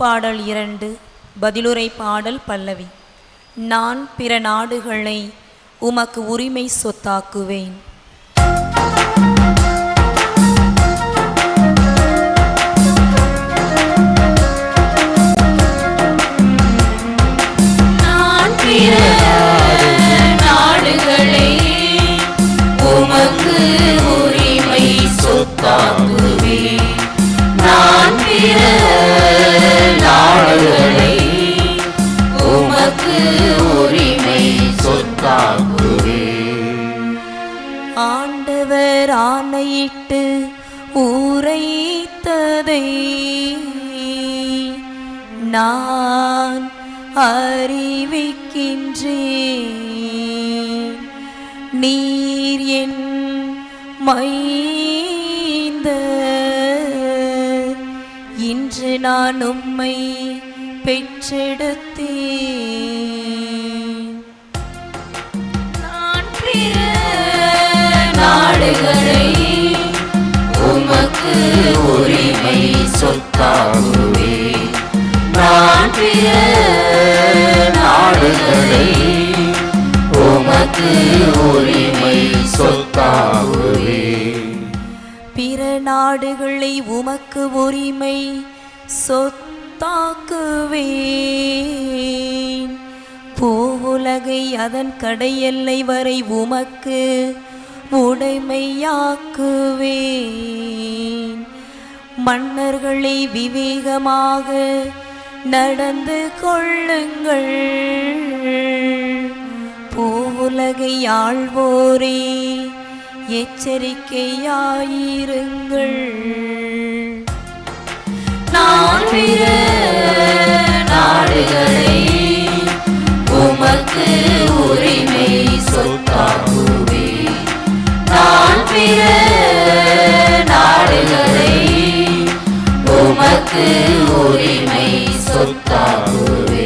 பாடல் இரண்டு பதிலுரை பாடல் பல்லவி. நான் பிற நாடுகளை உமக்கு உரிமை சொத்தாக்குவேன். நான் பிற சொத்தாக்குவேன் ஆண்டவர் ஆணையிட்டு ஊரைத்ததை நான் அறிவிக்கின்றேன். நீர் என் மைந்த இன்று நான் உம்மை பெற்றெடுத்தேன். நாடுகளை உமக்கு உரிமை சொத்தாகுவேன் நான் பிற நாடுகளை உமக்கு உரிமை சொத்தாகுவேன் பிற நாடுகளை உமக்கு உரிமை சொத்தாக்குவே. பூவுலகை அதன் கடையெல்லை வரை உமக்கு உடைமையாக்குவேன். மன்னர்களை விவேகமாக நடந்து கொள்ளுங்கள். பூவுலகை ஆழ்வோரே எச்சரிக்கையாயிருங்கள். நான் பிற நாடுகளை உமக்கு உரிமை சொத்தாக்குவே